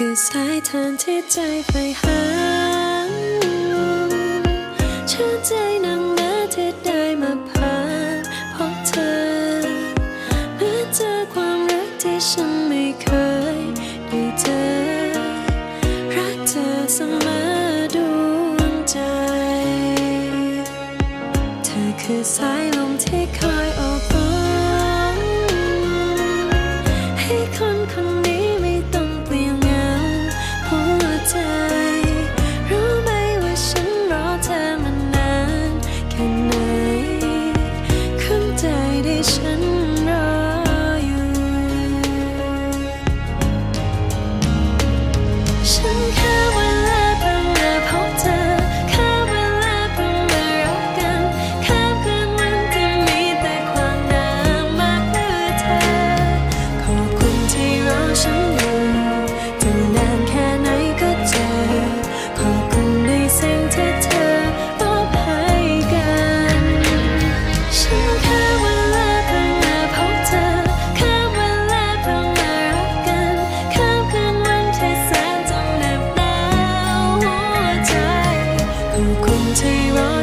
คือสายทานที่ใจใฝ่หาชื่นใจนังนะที่ได้มาผ่านพบเธอเมื่อเจอความรักที่ฉันไม่เคยได้เจอ รักเธอเสมอดวงใจ เธอคือสายลมที่คอยโอบอ้อมให้คนคน ว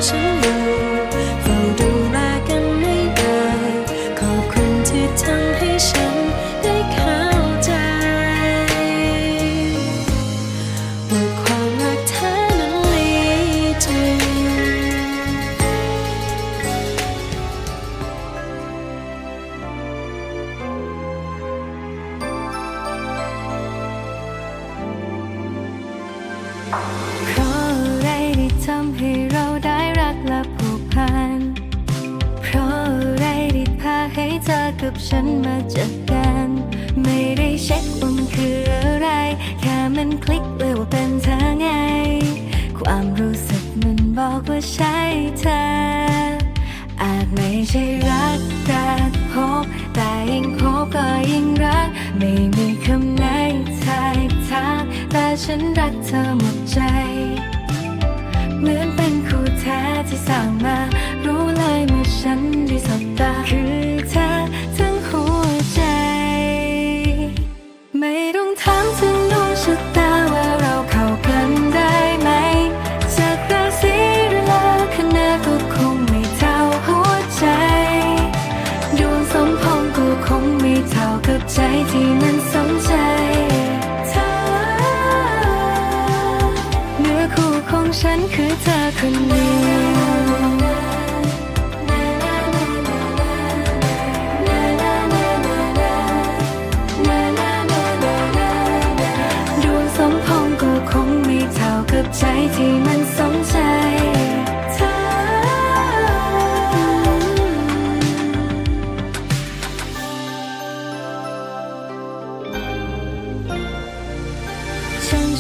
ฉันอยู่เฝ้าดูแลกันไม่ได้ขอบคุณที่ทำให้ฉันได้เข้าใจว่าความรักแท้นั้นมีจริง กับฉันมาเจอกัน ไม่ได้เช็คว่ามันคืออะไร แค่มันคลิกเลยว่าเป็นเธอไง ความรู้สึกมันบอกว่าใช่เธอ อาจไม่ใช่รักแต่พบแต่ยิ่งพบก็ยิ่งรัก ไม่มีคำไหนทายทางแต่ฉันรักเธอหมดใจ เหมือนเป็นคู่แท้ที่สร้างมา รู้เลยเมื่อฉันได้สบตาคือ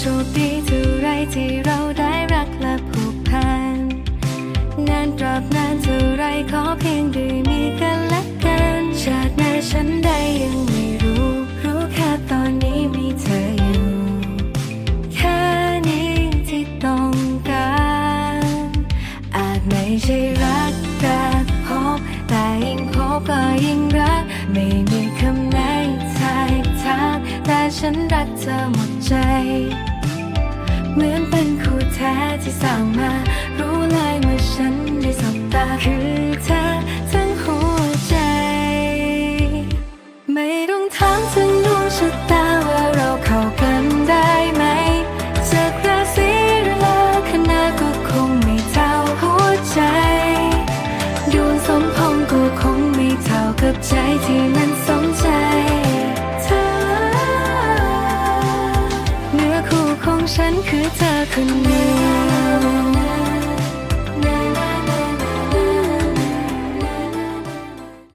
ชคดีเท่าไรที่เราได้รักและผูกพันนานตราบนานเท่าไรขอเพียงได้มีกันและกันชาติหน้าฉันได้ยังไม่รู้ รู้แค่ตอนนี้มีเธออยู่แค่นี้ที่ต้องการ อาจไม่ใช่รักแต่พบแต่ยิ่งพบก็ยิ่งรัก ไม่มีคำไหนทายทางแต่ฉันรักเธอหมดใจ เหมือนเป็นคู่แท้ที่สร้างมา รู้เลยเมื่อฉันได้สบตาคือเธอทั้งหัวใจ ไม่ต้องถามถึงดวงชะตาว่าเรา ของฉันคือเธอคนนี้